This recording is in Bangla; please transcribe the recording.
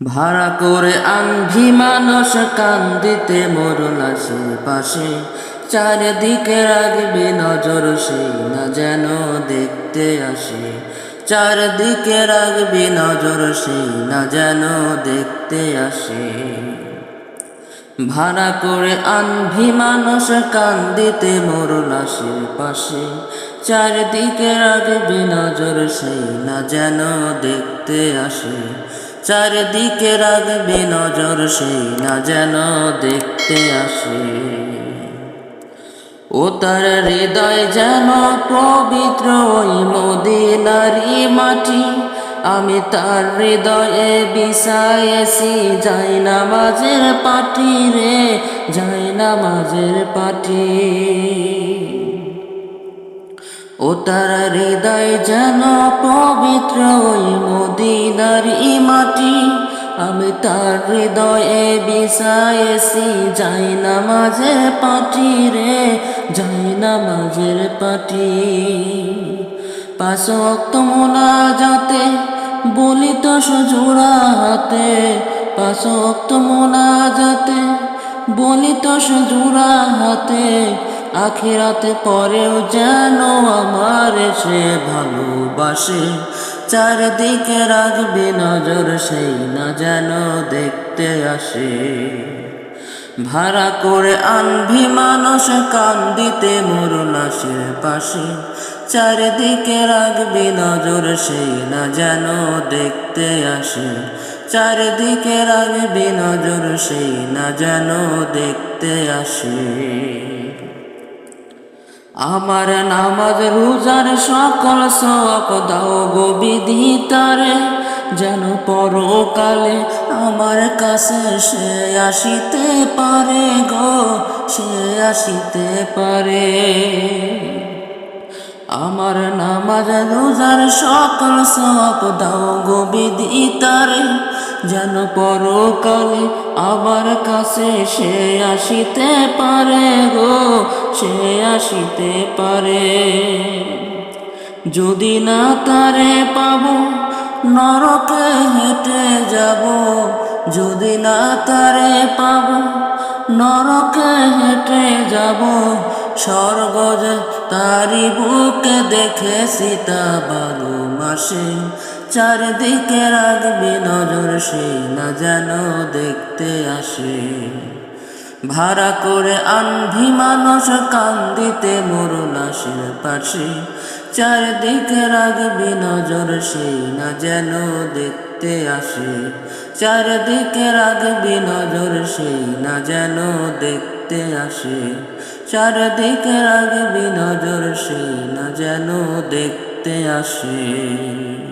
ভাড়া করে আন্ধি মানুষ কান্দিতে মরণ পাশে চারিদিকে রাখবে নজর, সেই না যেন দেখতে আসে। চারদিকে রাখবে নজর, সেই না যেন দেখতে আসে। ভাড়া করে আনভি মানুষ কান্দিতে মরণ পাশে চারিদিকে রাখবে নজর, সেই না যেন দেখতে আসে। চারিদিকে রাখবে নজর, সেই না যেন দেখতে আসে। ও তার হৃদয় যেন পবিত্র ওই মদিনারি মাটি। আমি তার হৃদয়ে বিষায়েছি, যাই নামাজের পাটি রে, যাই নামাজের পাটি। ও তার হৃদয় যেন পবিত্র ওই মদিনার মাটি আমি তার হৃদয়ে বিষায়েছি যাই নামাজের পাটি রে, যাই নামাজের পাটি। পাঁচ অক্ত মোনা যাতে বলি তো সজোড়া হাতে। পাঁচ অক্ত মোনা যাতে বলি তো সজোড়া হাতে। আখিরাতে পরেও যেন আমার সে ভালোবাসে, চারদিকে রাখবে নজর, সেই না যেন দেখতে আসে। ভাড়া করে আনভি মানুষ, কান্দিতে মরুন আসে পাশে চারিদিকে রাখবি নজর, সেই না যেন দেখতে আসে। চারিদিকে রাখবি নজর, সেই না যেন দেখতে আসে। আমার নামাজ, রোজার সকল শখ দাও গো বিধিতারে যেন পরকালে আমার কাছে সে আসিতে পারে গো, সে আসিতে পারে। আমার নামাজ, রোজার সকল সপ দাও গো বিদিতারে। যেন পরকালে আমার কাছে সে আসিতে পারে গো সে আসিতে পারে। যদি না তারে পাব, নরকে হেঁটে যাব। যদি না তারে পাব, নরকে হেঁটে যাব। স্বর্গ যে তারি বুকে দেখে সীতা বারো মাসে চারিদিকে রাখবি নজর, সে না যেন দেখতে আসে। ভাড়া করে আনভি মানুষ কান্দিতে আসে পাশে। চারিদিকে রাখবি নজর, সেই না যেন দেখতে আসে। চারিদিকে রাখবি নজর, সেই না যেন দেখতে আসে। চারিদিকে রাখবি নজর, সেই না যেন দেখতে আসে।